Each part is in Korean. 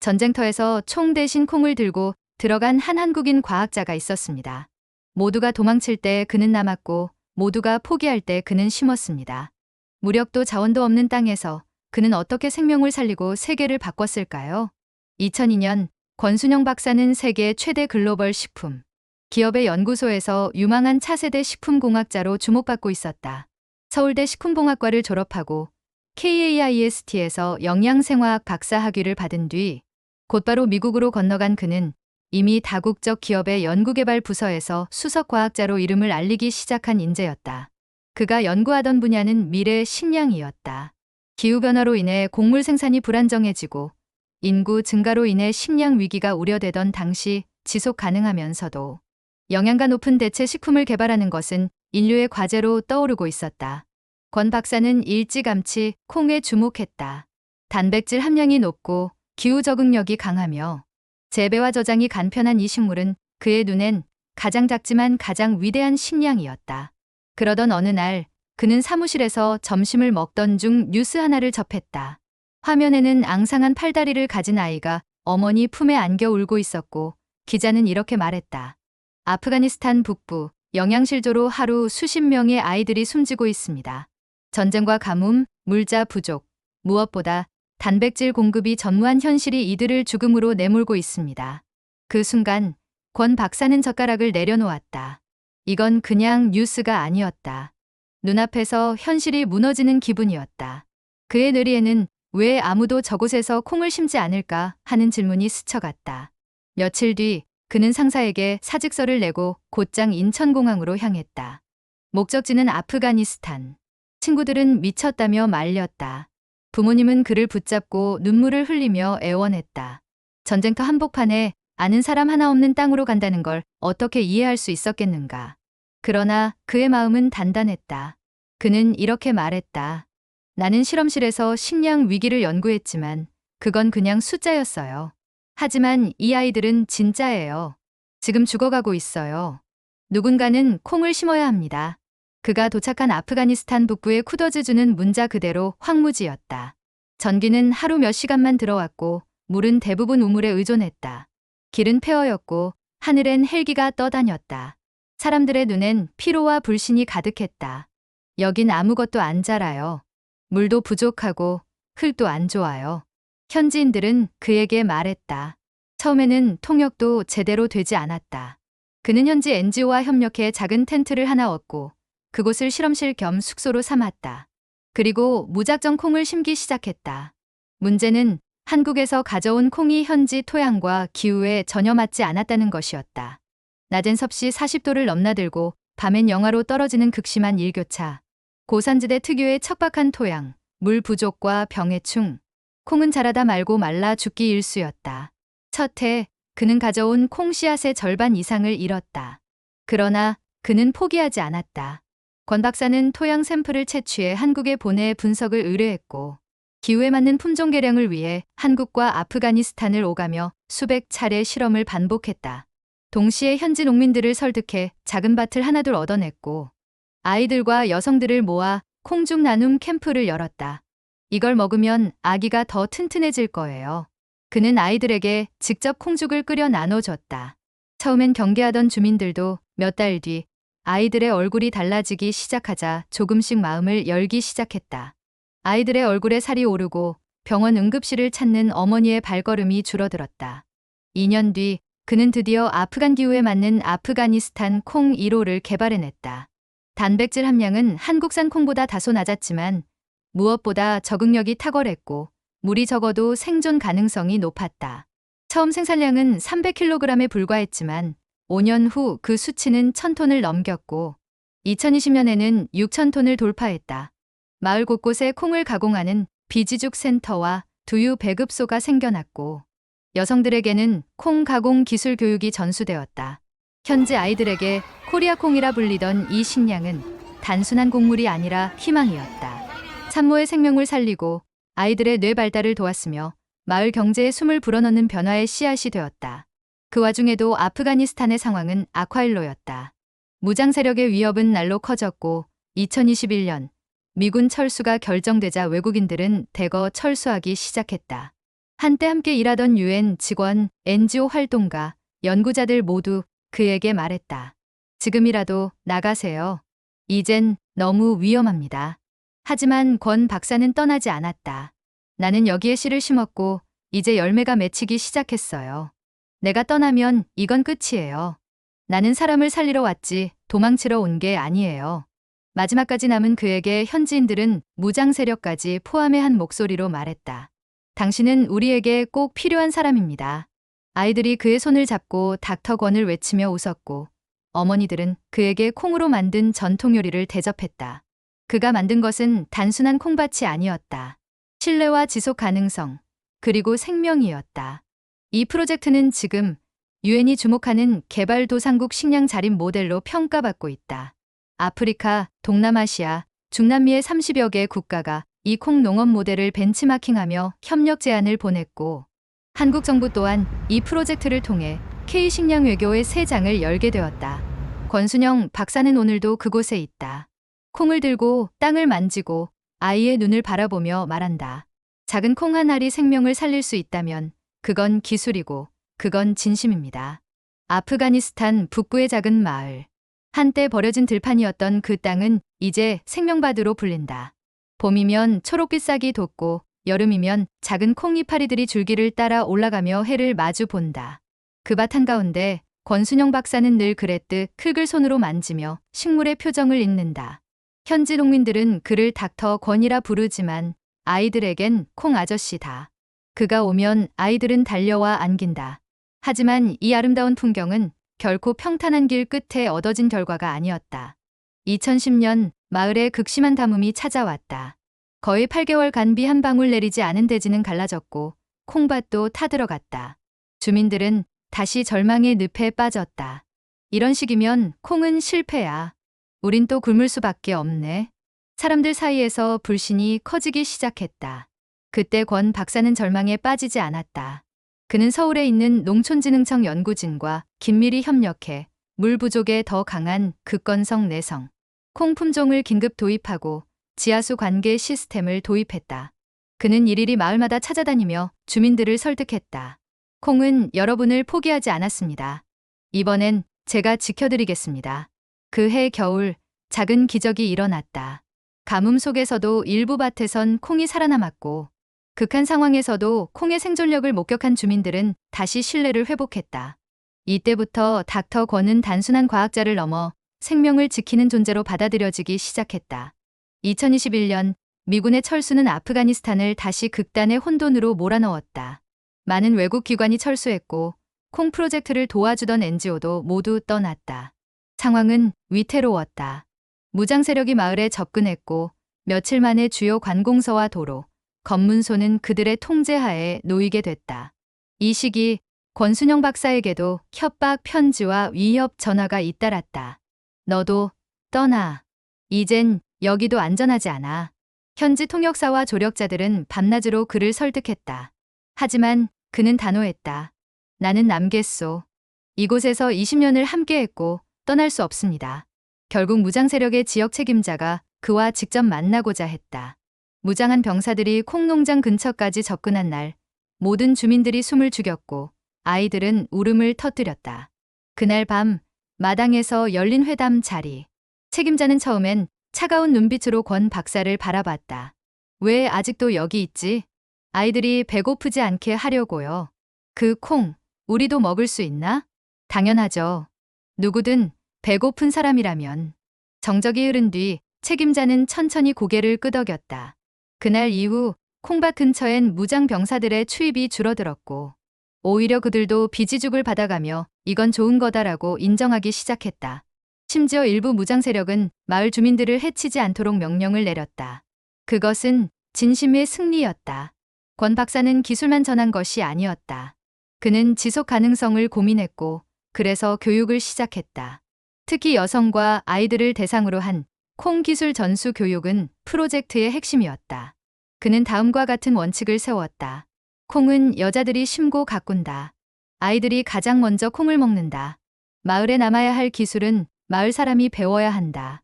전쟁터에서 총 대신 콩을 들고 들어간 한 한국인 과학자가 있었습니다. 모두가 도망칠 때 그는 남았고 모두가 포기할 때 그는 심었습니다. 무력도 자원도 없는 땅에서 그는 어떻게 생명을 살리고 세계를 바꿨을까요? 2002년 권순영 박사는 세계 최대 글로벌 식품 기업의 연구소에서 유망한 차세대 식품공학자로 주목받고 있었다. 서울대 식품공학과를 졸업하고 KAIST에서 영양생화학 박사 학위를 받은 뒤 곧바로 미국으로 건너간 그는 이미 다국적 기업의 연구개발 부서에서 수석과학자로 이름을 알리기 시작한 인재였다. 그가 연구하던 분야는 미래 식량이었다. 기후변화로 인해 곡물 생산이 불안정해지고 인구 증가로 인해 식량 위기가 우려되던 당시 지속 가능하면서도 영양가 높은 대체 식품을 개발하는 것은 인류의 과제로 떠오르고 있었다. 권 박사는 일찌감치 콩에 주목했다. 단백질 함량이 높고 기후 적응력이 강하며 재배와 저장이 간편한 이 식물은 그의 눈엔 가장 작지만 가장 위대한 식량이었다. 그러던 어느 날 그는 사무실에서 점심을 먹던 중 뉴스 하나를 접했다. 화면에는 앙상한 팔다리를 가진 아이가 어머니 품에 안겨 울고 있었고 기자는 이렇게 말했다. 아프가니스탄 북부 영양실조로 하루 수십 명의 아이들이 숨지고 있습니다. 전쟁과 가뭄, 물자 부족, 무엇보다 단백질 공급이 전무한 현실이 이들을 죽음으로 내몰고 있습니다. 그 순간 권 박사는 젓가락을 내려놓았다. 이건 그냥 뉴스가 아니었다. 눈앞에서 현실이 무너지는 기분이었다. 그의 뇌리에는 왜 아무도 저곳에서 콩을 심지 않을까 하는 질문이 스쳐갔다. 며칠 뒤 그는 상사에게 사직서를 내고 곧장 인천공항으로 향했다. 목적지는 아프가니스탄. 친구들은 미쳤다며 말렸다. 부모님은 그를 붙잡고 눈물을 흘리며 애원했다. 전쟁터 한복판에 아는 사람 하나 없는 땅으로 간다는 걸 어떻게 이해할 수 있었겠는가. 그러나 그의 마음은 단단했다. 그는 이렇게 말했다. 나는 실험실에서 식량 위기를 연구했지만 그건 그냥 숫자였어요. 하지만 이 아이들은 진짜예요. 지금 죽어가고 있어요. 누군가는 콩을 심어야 합니다. 그가 도착한 아프가니스탄 북부의 쿠더즈주는 문자 그대로 황무지였다. 전기는 하루 몇 시간만 들어왔고 물은 대부분 우물에 의존했다. 길은 폐허였고 하늘엔 헬기가 떠다녔다. 사람들의 눈엔 피로와 불신이 가득했다. 여긴 아무것도 안 자라요. 물도 부족하고 흙도 안 좋아요. 현지인들은 그에게 말했다. 처음에는 통역도 제대로 되지 않았다. 그는 현지 NGO와 협력해 작은 텐트를 하나 얻고 그곳을 실험실 겸 숙소로 삼았다. 그리고 무작정 콩을 심기 시작했다. 문제는 한국에서 가져온 콩이 현지 토양과 기후에 전혀 맞지 않았다는 것이었다. 낮엔 섭씨 40도를 넘나들고 밤엔 영하로 떨어지는 극심한 일교차. 고산지대 특유의 척박한 토양, 물 부족과 병해충. 콩은 자라다 말고 말라 죽기 일쑤였다. 첫 해, 그는 가져온 콩 씨앗의 절반 이상을 잃었다. 그러나 그는 포기하지 않았다. 권 박사는 토양 샘플을 채취해 한국에 보내 분석을 의뢰했고 기후에 맞는 품종 개량을 위해 한국과 아프가니스탄을 오가며 수백 차례 실험을 반복했다. 동시에 현지 농민들을 설득해 작은 밭을 하나둘 얻어냈고 아이들과 여성들을 모아 콩죽 나눔 캠프를 열었다. 이걸 먹으면 아기가 더 튼튼해질 거예요. 그는 아이들에게 직접 콩죽을 끓여 나눠줬다. 처음엔 경계하던 주민들도 몇 달 뒤 아이들의 얼굴이 달라지기 시작하자 조금씩 마음을 열기 시작했다. 아이들의 얼굴에 살이 오르고 병원 응급실을 찾는 어머니의 발걸음이 줄어들었다. 2년 뒤 그는 드디어 아프간 기후에 맞는 아프가니스탄 콩 1호를 개발해냈다. 단백질 함량은 한국산 콩보다 다소 낮았지만 무엇보다 적응력이 탁월했고 물이 적어도 생존 가능성이 높았다. 처음 생산량은 300kg에 불과했지만 5년 후 그 수치는 1000톤을 넘겼고 2020년에는 6000톤을 돌파했다. 마을 곳곳에 콩을 가공하는 비지죽 센터와 두유 배급소가 생겨났고 여성들에게는 콩 가공 기술 교육이 전수되었다. 현재 아이들에게 코리아 콩이라 불리던 이 식량은 단순한 곡물이 아니라 희망이었다. 산모의 생명을 살리고 아이들의 뇌 발달을 도왔으며 마을 경제에 숨을 불어넣는 변화의 씨앗이 되었다. 그 와중에도 아프가니스탄의 상황은 악화일로였다. 무장 세력의 위협은 날로 커졌고 2021년 미군 철수가 결정되자 외국인들은 대거 철수하기 시작했다. 한때 함께 일하던 유엔 직원, NGO 활동가, 연구자들 모두 그에게 말했다. 지금이라도 나가세요. 이젠 너무 위험합니다. 하지만 권 박사는 떠나지 않았다. 나는 여기에 씨를 심었고 이제 열매가 맺히기 시작했어요. 내가 떠나면 이건 끝이에요. 나는 사람을 살리러 왔지 도망치러 온 게 아니에요. 마지막까지 남은 그에게 현지인들은 무장 세력까지 포함해 한 목소리로 말했다. 당신은 우리에게 꼭 필요한 사람입니다. 아이들이 그의 손을 잡고 닥터 권을 외치며 웃었고 어머니들은 그에게 콩으로 만든 전통 요리를 대접했다. 그가 만든 것은 단순한 콩밭이 아니었다. 신뢰와 지속 가능성, 그리고 생명이었다. 이 프로젝트는 지금 유엔이 주목하는 개발도상국 식량 자립 모델로 평가받고 있다. 아프리카, 동남아시아, 중남미의 30여 개 국가가 이 콩 농업 모델을 벤치마킹하며 협력 제안을 보냈고 한국 정부 또한 이 프로젝트를 통해 K식량 외교의 새 장을 열게 되었다. 권순영 박사는 오늘도 그곳에 있다. 콩을 들고 땅을 만지고 아이의 눈을 바라보며 말한다. 작은 콩 한 알이 생명을 살릴 수 있다면 그건 기술이고 그건 진심입니다. 아프가니스탄 북부의 작은 마을. 한때 버려진 들판이었던 그 땅은 이제 생명바드로 불린다. 봄이면 초록빛 싹이 돋고 여름이면 작은 콩 이파리들이 줄기를 따라 올라가며 해를 마주 본다. 그 밭 한가운데 권순영 박사는 늘 그랬듯 흙을 손으로 만지며 식물의 표정을 읽는다. 현지 농민들은 그를 닥터 권이라 부르지만 아이들에겐 콩 아저씨다. 그가 오면 아이들은 달려와 안긴다. 하지만 이 아름다운 풍경은 결코 평탄한 길 끝에 얻어진 결과가 아니었다. 2010년 마을에 극심한 담음이 찾아왔다. 거의 8개월 간비 한 방울 내리지 않은 대지는 갈라졌고 콩밭도 타들어갔다. 주민들은 다시 절망의 늪에 빠졌다. 이런 식이면 콩은 실패야. 우린 또 굶을 수밖에 없네. 사람들 사이에서 불신이 커지기 시작했다. 그때 권 박사는 절망에 빠지지 않았다. 그는 서울에 있는 농촌진흥청 연구진과 긴밀히 협력해 물 부족에 더 강한 극건성 내성, 콩 품종을 긴급 도입하고 지하수 관계 시스템을 도입했다. 그는 일일이 마을마다 찾아다니며 주민들을 설득했다. 콩은 여러분을 포기하지 않았습니다. 이번엔 제가 지켜드리겠습니다. 그 해 겨울 작은 기적이 일어났다. 가뭄 속에서도 일부 밭에선 콩이 살아남았고 극한 상황에서도 콩의 생존력을 목격한 주민들은 다시 신뢰를 회복했다. 이때부터 닥터 권은 단순한 과학자를 넘어 생명을 지키는 존재로 받아들여지기 시작했다. 2021년 미군의 철수는 아프가니스탄을 다시 극단의 혼돈으로 몰아넣었다. 많은 외국 기관이 철수했고 콩 프로젝트를 도와주던 NGO도 모두 떠났다. 상황은 위태로웠다. 무장 세력이 마을에 접근했고 며칠 만에 주요 관공서와 도로, 검문소는 그들의 통제하에 놓이게 됐다. 이 시기 권순영 박사에게도 협박 편지와 위협 전화가 잇따랐다. 너도 떠나. 이젠 여기도 안전하지 않아. 현지 통역사와 조력자들은 밤낮으로 그를 설득했다. 하지만 그는 단호했다. 나는 남겠소. 이곳에서 20년을 함께했고 떠날 수 없습니다. 결국 무장 세력의 지역 책임자가 그와 직접 만나고자 했다. 무장한 병사들이 콩농장 근처까지 접근한 날 모든 주민들이 숨을 죽였고 아이들은 울음을 터뜨렸다. 그날 밤 마당에서 열린 회담 자리. 책임자는 처음엔 차가운 눈빛으로 권 박사를 바라봤다. 왜 아직도 여기 있지? 아이들이 배고프지 않게 하려고요. 그 콩, 우리도 먹을 수 있나? 당연하죠. 누구든 배고픈 사람이라면. 정적이 흐른 뒤 책임자는 천천히 고개를 끄덕였다. 그날 이후 콩밭 근처엔 무장 병사들의 추입이 줄어들었고 오히려 그들도 비지죽을 받아가며 이건 좋은 거다라고 인정하기 시작했다. 심지어 일부 무장 세력은 마을 주민들을 해치지 않도록 명령을 내렸다. 그것은 진심의 승리였다. 권 박사는 기술만 전한 것이 아니었다. 그는 지속 가능성을 고민했고 그래서 교육을 시작했다. 특히 여성과 아이들을 대상으로 한 콩 기술 전수 교육은 프로젝트의 핵심이었다. 그는 다음과 같은 원칙을 세웠다. 콩은 여자들이 심고 가꾼다. 아이들이 가장 먼저 콩을 먹는다. 마을에 남아야 할 기술은 마을 사람이 배워야 한다.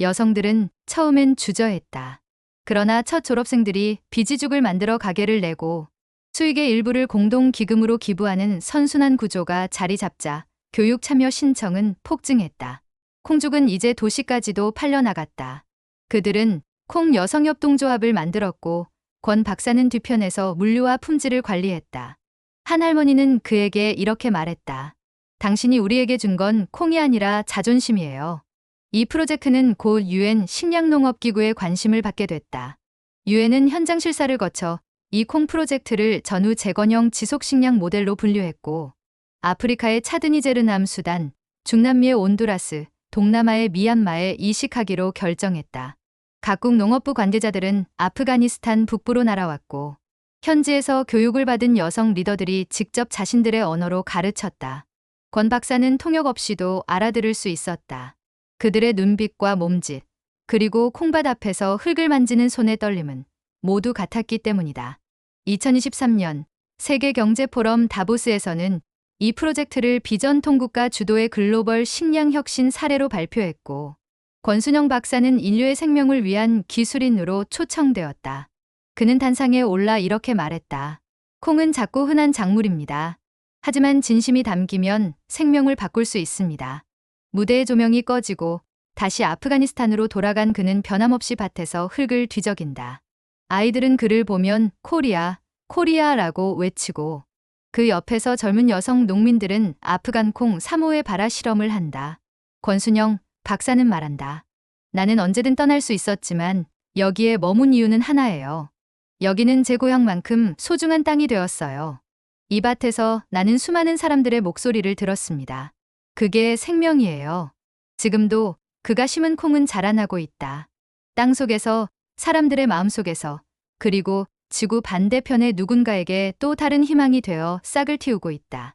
여성들은 처음엔 주저했다. 그러나 첫 졸업생들이 비지죽을 만들어 가게를 내고 수익의 일부를 공동 기금으로 기부하는 선순환 구조가 자리 잡자 교육 참여 신청은 폭증했다. 콩죽은 이제 도시까지도 팔려나갔다. 그들은 콩 여성협동조합을 만들었고 권 박사는 뒤편에서 물류와 품질을 관리했다. 한 할머니는 그에게 이렇게 말했다. 당신이 우리에게 준 건 콩이 아니라 자존심이에요. 이 프로젝트는 곧 유엔 식량농업기구의 관심을 받게 됐다. 유엔은 현장 실사를 거쳐 이 콩 프로젝트를 전후 재건형 지속식량 모델로 분류했고 아프리카의 차드니제르 남수단, 중남미의 온두라스, 동남아의 미얀마에 이식하기로 결정했다. 각국 농업부 관계자들은 아프가니스탄 북부로 날아왔고 현지에서 교육을 받은 여성 리더들이 직접 자신들의 언어로 가르쳤다. 권 박사는 통역 없이도 알아들을 수 있었다. 그들의 눈빛과 몸짓, 그리고 콩밭 앞에서 흙을 만지는 손의 떨림은 모두 같았기 때문이다. 2023년 세계경제포럼 다보스에서는 이 프로젝트를 비전 통국가 주도의 글로벌 식량 혁신 사례로 발표했고 권순영 박사는 인류의 생명을 위한 기술인으로 초청되었다. 그는 단상에 올라 이렇게 말했다. 콩은 작고 흔한 작물입니다. 하지만 진심이 담기면 생명을 바꿀 수 있습니다. 무대의 조명이 꺼지고 다시 아프가니스탄으로 돌아간 그는 변함없이 밭에서 흙을 뒤적인다. 아이들은 그를 보면 코리아, 코리아라고 외치고 그 옆에서 젊은 여성 농민들은 아프간 콩 3호의 발화 실험을 한다. 권순영 박사는 말한다. 나는 언제든 떠날 수 있었지만 여기에 머문 이유는 하나예요. 여기는 제 고향만큼 소중한 땅이 되었어요. 이 밭에서 나는 수많은 사람들의 목소리를 들었습니다. 그게 생명이에요. 지금도 그가 심은 콩은 자라나고 있다. 땅 속에서, 사람들의 마음 속에서, 그리고 지구 반대편의 누군가에게 또 다른 희망이 되어 싹을 틔우고 있다.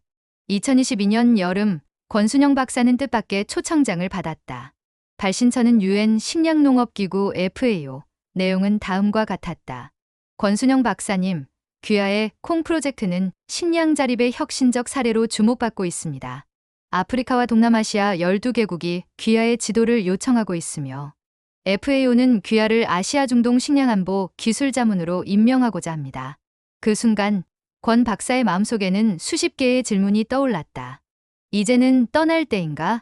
2022년 여름, 권순영 박사는 뜻밖의 초청장을 받았다. 발신처는 유엔 식량농업기구 FAO. 내용은 다음과 같았다. 권순영 박사님, 귀하의 콩 프로젝트는 식량 자립의 혁신적 사례로 주목받고 있습니다. 아프리카와 동남아시아 12개국이 귀하의 지도를 요청하고 있으며 FAO는 귀하를 아시아 중동 식량 안보 기술 자문으로 임명하고자 합니다. 그 순간 권 박사의 마음속에는 수십 개의 질문이 떠올랐다. 이제는 떠날 때인가?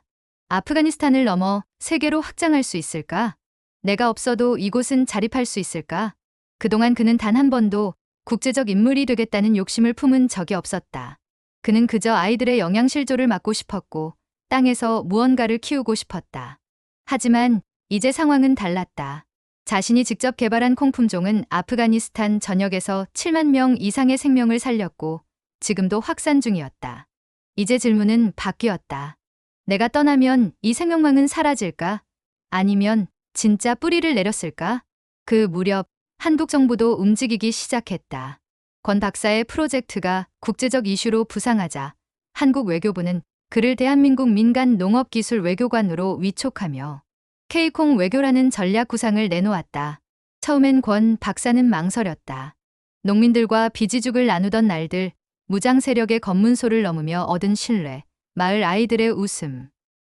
아프가니스탄을 넘어 세계로 확장할 수 있을까? 내가 없어도 이곳은 자립할 수 있을까? 그동안 그는 단 한 번도 국제적 인물이 되겠다는 욕심을 품은 적이 없었다. 그는 그저 아이들의 영양실조를 맡고 싶었고 땅에서 무언가를 키우고 싶었다. 하지만 이제 상황은 달랐다. 자신이 직접 개발한 콩 품종은 아프가니스탄 전역에서 7만 명 이상의 생명을 살렸고 지금도 확산 중이었다. 이제 질문은 바뀌었다. 내가 떠나면 이 생명망은 사라질까? 아니면 진짜 뿌리를 내렸을까? 그 무렵 한국 정부도 움직이기 시작했다. 권 박사의 프로젝트가 국제적 이슈로 부상하자 한국 외교부는 그를 대한민국 민간 농업기술 외교관으로 위촉하며 K콩 외교라는 전략 구상을 내놓았다. 처음엔 권 박사는 망설였다. 농민들과 비지죽을 나누던 날들, 무장 세력의 검문소를 넘으며 얻은 신뢰, 마을 아이들의 웃음.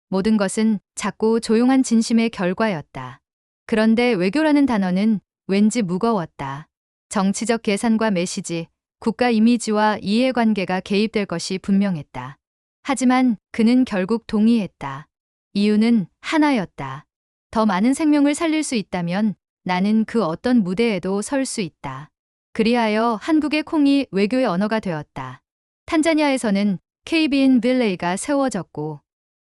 모든 것은 작고 조용한 진심의 결과였다. 그런데 외교라는 단어는 왠지 무거웠다. 정치적 계산과 메시지, 국가 이미지와 이해관계가 개입될 것이 분명했다. 하지만 그는 결국 동의했다. 이유는 하나였다. 더 많은 생명을 살릴 수 있다면 나는 그 어떤 무대에도 설 수 있다. 그리하여 한국의 콩이 외교의 언어가 되었다. 탄자니아에서는 KB인 빌레이가 세워졌고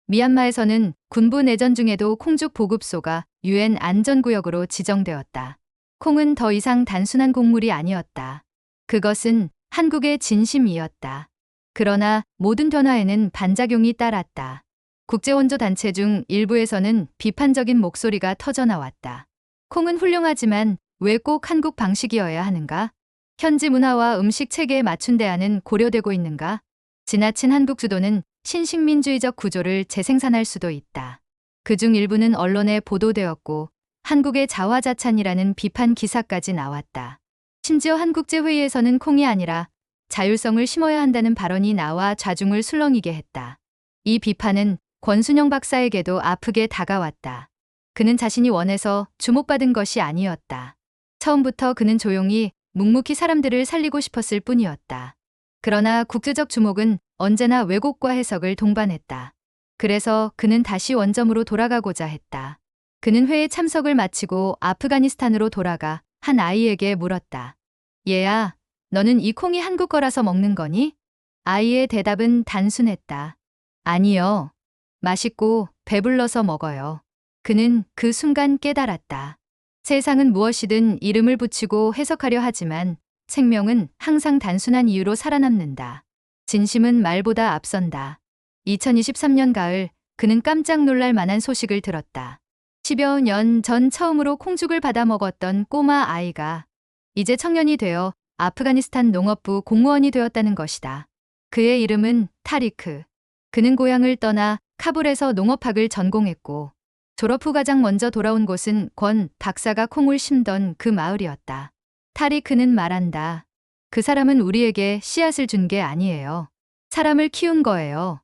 미얀마에서는 군부 내전 중에도 콩죽 보급소가 유엔 안전구역으로 지정되었다. 콩은 더 이상 단순한 곡물이 아니었다. 그것은 한국의 진심이었다. 그러나 모든 변화에는 반작용이 따랐다. 국제원조 단체 중 일부에서는 비판적인 목소리가 터져나왔다. 콩은 훌륭하지만 왜 꼭 한국 방식이어야 하는가? 현지 문화와 음식 체계에 맞춘 대안은 고려되고 있는가? 지나친 한국 주도는 신식민주의적 구조를 재생산할 수도 있다. 그중 일부는 언론에 보도되었고 한국의 자화자찬이라는 비판 기사까지 나왔다. 심지어 한국제회의에서는 콩이 아니라 자율성을 심어야 한다는 발언이 나와 좌중을 술렁이게 했다. 이 비판은 권순영 박사에게도 아프게 다가왔다. 그는 자신이 원해서 주목받은 것이 아니었다. 처음부터 그는 조용히 묵묵히 사람들을 살리고 싶었을 뿐이었다. 그러나 국제적 주목은 언제나 왜곡과 해석을 동반했다. 그래서 그는 다시 원점으로 돌아가고자 했다. 그는 회에 참석을 마치고 아프가니스탄으로 돌아가 한 아이에게 물었다. 얘야, 너는 이 콩이 한국 거라서 먹는 거니? 아이의 대답은 단순했다. 아니요. 맛있고 배불러서 먹어요. 그는 그 순간 깨달았다. 세상은 무엇이든 이름을 붙이고 해석하려 하지만 생명은 항상 단순한 이유로 살아남는다. 진심은 말보다 앞선다. 2023년 가을, 그는 깜짝 놀랄 만한 소식을 들었다. 10여 년 전 처음으로 콩죽을 받아 먹었던 꼬마 아이가 이제 청년이 되어 아프가니스탄 농업부 공무원이 되었다는 것이다. 그의 이름은 타리크. 그는 고향을 떠나 카불에서 농업학을 전공했고 졸업 후 가장 먼저 돌아온 곳은 권 박사가 콩을 심던 그 마을이었다. 타리크는 말한다. 그 사람은 우리에게 씨앗을 준 게 아니에요. 사람을 키운 거예요.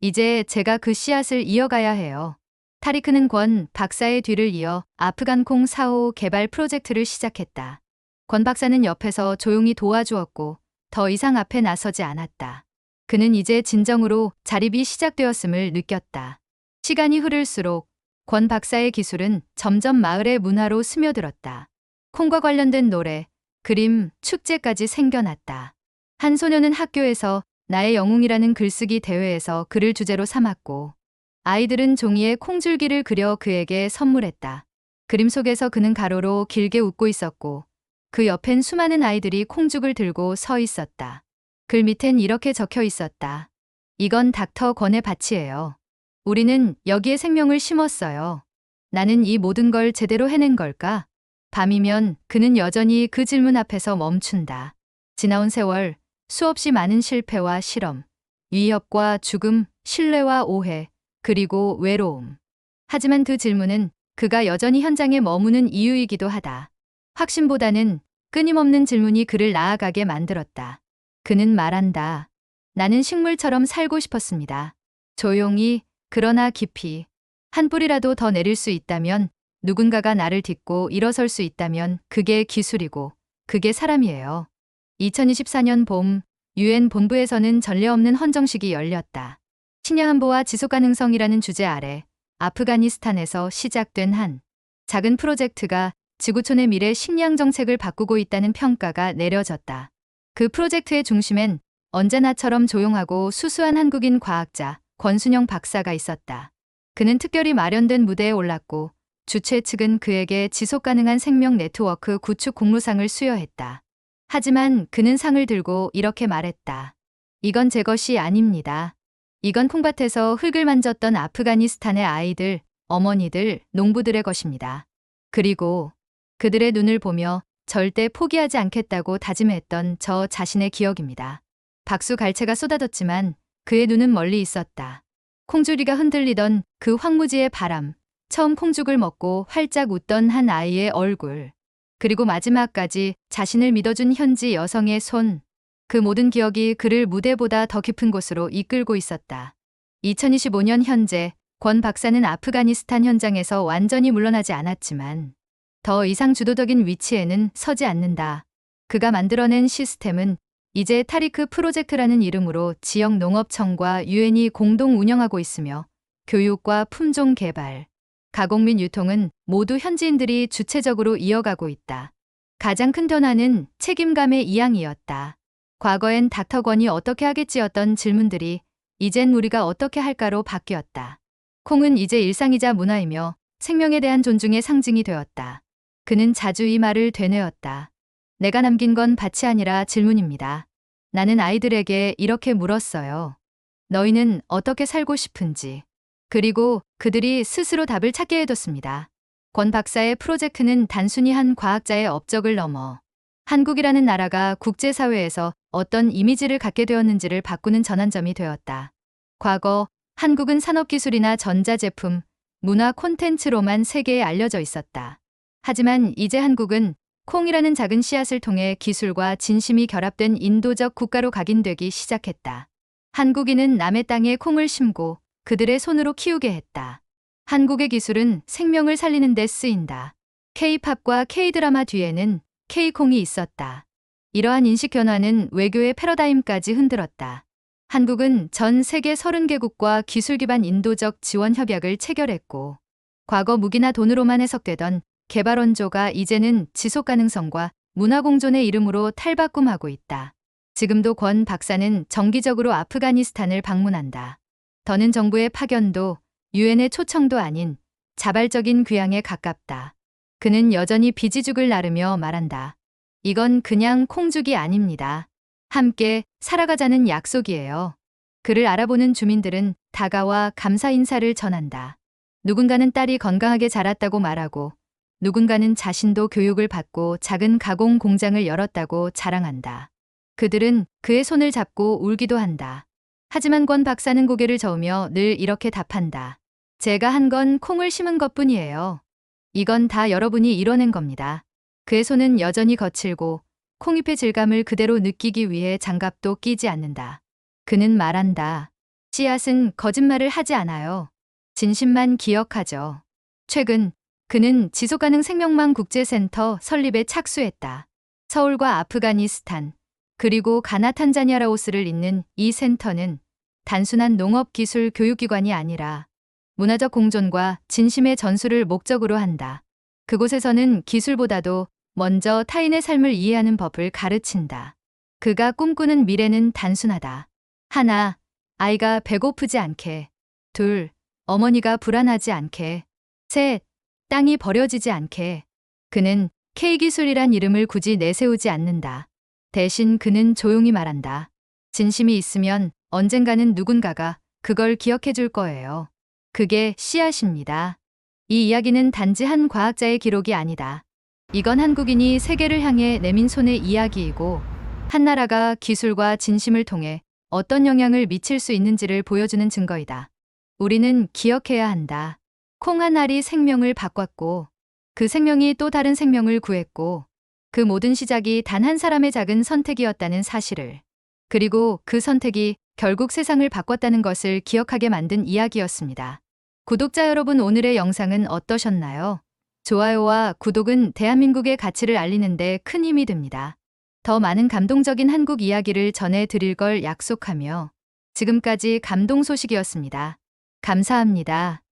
이제 제가 그 씨앗을 이어가야 해요. 타리크는 권 박사의 뒤를 이어 아프간 콩 사호 개발 프로젝트를 시작했다. 권 박사는 옆에서 조용히 도와주었고 더 이상 앞에 나서지 않았다. 그는 이제 진정으로 자립이 시작되었음을 느꼈다. 시간이 흐를수록 권 박사의 기술은 점점 마을의 문화로 스며들었다. 콩과 관련된 노래, 그림, 축제까지 생겨났다. 한 소녀는 학교에서 나의 영웅이라는 글쓰기 대회에서 그를 주제로 삼았고, 아이들은 종이에 콩줄기를 그려 그에게 선물했다. 그림 속에서 그는 가로로 길게 웃고 있었고, 그 옆엔 수많은 아이들이 콩죽을 들고 서 있었다. 글 밑엔 이렇게 적혀 있었다. 이건 닥터 권의 밭이에요. 우리는 여기에 생명을 심었어요. 나는 이 모든 걸 제대로 해낸 걸까? 밤이면 그는 여전히 그 질문 앞에서 멈춘다. 지나온 세월, 수없이 많은 실패와 실험, 위협과 죽음, 신뢰와 오해, 그리고 외로움. 하지만 그 질문은 그가 여전히 현장에 머무는 이유이기도 하다. 확신보다는 끊임없는 질문이 그를 나아가게 만들었다. 그는 말한다. 나는 식물처럼 살고 싶었습니다. 조용히, 그러나 깊이. 한 뿌리라도 더 내릴 수 있다면, 누군가가 나를 딛고 일어설 수 있다면 그게 기술이고, 그게 사람이에요. 2024년 봄, 유엔 본부에서는 전례 없는 헌정식이 열렸다. 식량안보와 지속가능성이라는 주제 아래 아프가니스탄에서 시작된 한 작은 프로젝트가 지구촌의 미래 식량 정책을 바꾸고 있다는 평가가 내려졌다. 그 프로젝트의 중심엔 언제나처럼 조용하고 수수한 한국인 과학자 권순영 박사가 있었다. 그는 특별히 마련된 무대에 올랐고 주최 측은 그에게 지속 가능한 생명 네트워크 구축 공로상을 수여했다. 하지만 그는 상을 들고 이렇게 말했다. 이건 제 것이 아닙니다. 이건 콩밭에서 흙을 만졌던 아프가니스탄의 아이들, 어머니들, 농부들의 것입니다. 그리고 그들의 눈을 보며 절대 포기하지 않겠다고 다짐했던 저 자신의 기억입니다. 박수 갈채가 쏟아졌지만 그의 눈은 멀리 있었다. 콩주리가 흔들리던 그 황무지의 바람, 처음 콩죽을 먹고 활짝 웃던 한 아이의 얼굴, 그리고 마지막까지 자신을 믿어준 현지 여성의 손, 그 모든 기억이 그를 무대보다 더 깊은 곳으로 이끌고 있었다. 2025년 현재 권 박사는 아프가니스탄 현장에서 완전히 물러나지 않았지만 더 이상 주도적인 위치에는 서지 않는다. 그가 만들어낸 시스템은 이제 타리크 프로젝트라는 이름으로 지역 농업청과 유엔이 공동 운영하고 있으며 교육과 품종 개발, 가공 및 유통은 모두 현지인들이 주체적으로 이어가고 있다. 가장 큰 변화는 책임감의 이양이었다. 과거엔 닥터권이 어떻게 하겠지였던 질문들이 이젠 우리가 어떻게 할까로 바뀌었다. 콩은 이제 일상이자 문화이며 생명에 대한 존중의 상징이 되었다. 그는 자주 이 말을 되뇌었다. 내가 남긴 건 밭이 아니라 질문입니다. 나는 아이들에게 이렇게 물었어요. 너희는 어떻게 살고 싶은지. 그리고 그들이 스스로 답을 찾게 해뒀습니다. 권 박사의 프로젝트는 단순히 한 과학자의 업적을 넘어 한국이라는 나라가 국제사회에서 어떤 이미지를 갖게 되었는지를 바꾸는 전환점이 되었다. 과거 한국은 산업기술이나 전자제품, 문화 콘텐츠로만 세계에 알려져 있었다. 하지만 이제 한국은 콩이라는 작은 씨앗을 통해 기술과 진심이 결합된 인도적 국가로 각인되기 시작했다. 한국인은 남의 땅에 콩을 심고 그들의 손으로 키우게 했다. 한국의 기술은 생명을 살리는 데 쓰인다. K-팝과 K-드라마 뒤에는 K-콩이 있었다. 이러한 인식 변화는 외교의 패러다임까지 흔들었다. 한국은 전 세계 30개국과 기술 기반 인도적 지원 협약을 체결했고, 과거 무기나 돈으로만 해석되던 개발 원조가 이제는 지속 가능성과 문화 공존의 이름으로 탈바꿈하고 있다. 지금도 권 박사는 정기적으로 아프가니스탄을 방문한다. 더는 정부의 파견도 유엔의 초청도 아닌 자발적인 귀향에 가깝다. 그는 여전히 비지죽을 나르며 말한다. 이건 그냥 콩죽이 아닙니다. 함께 살아가자는 약속이에요. 그를 알아보는 주민들은 다가와 감사 인사를 전한다. 누군가는 딸이 건강하게 자랐다고 말하고 누군가는 자신도 교육을 받고 작은 가공 공장을 열었다고 자랑한다. 그들은 그의 손을 잡고 울기도 한다. 하지만 권 박사는 고개를 저으며 늘 이렇게 답한다. 제가 한 건 콩을 심은 것 뿐이에요. 이건 다 여러분이 이뤄낸 겁니다. 그의 손은 여전히 거칠고 콩잎의 질감을 그대로 느끼기 위해 장갑도 끼지 않는다. 그는 말한다. 씨앗은 거짓말을 하지 않아요. 진심만 기억하죠. 최근 그는 지속가능 생명망 국제센터 설립에 착수했다. 서울과 아프가니스탄, 그리고 가나 탄자니아 라오스를 잇는 이 센터는 단순한 농업 기술 교육기관이 아니라 문화적 공존과 진심의 전수를 목적으로 한다. 그곳에서는 기술보다도 먼저 타인의 삶을 이해하는 법을 가르친다. 그가 꿈꾸는 미래는 단순하다. 하나, 아이가 배고프지 않게. 둘, 어머니가 불안하지 않게. 셋, 땅이 버려지지 않게. 그는 K기술이란 이름을 굳이 내세우지 않는다. 대신 그는 조용히 말한다. 진심이 있으면 언젠가는 누군가가 그걸 기억해 줄 거예요. 그게 씨앗입니다. 이 이야기는 단지 한 과학자의 기록이 아니다. 이건 한국인이 세계를 향해 내민 손의 이야기이고, 한 나라가 기술과 진심을 통해 어떤 영향을 미칠 수 있는지를 보여주는 증거이다. 우리는 기억해야 한다. 콩 한 알이 생명을 바꿨고, 그 생명이 또 다른 생명을 구했고, 그 모든 시작이 단 한 사람의 작은 선택이었다는 사실을. 그리고 그 선택이 결국 세상을 바꿨다는 것을 기억하게 만든 이야기였습니다. 구독자 여러분 오늘의 영상은 어떠셨나요? 좋아요와 구독은 대한민국의 가치를 알리는데 큰 힘이 됩니다. 더 많은 감동적인 한국 이야기를 전해드릴 걸 약속하며 지금까지 감동 소식이었습니다. 감사합니다.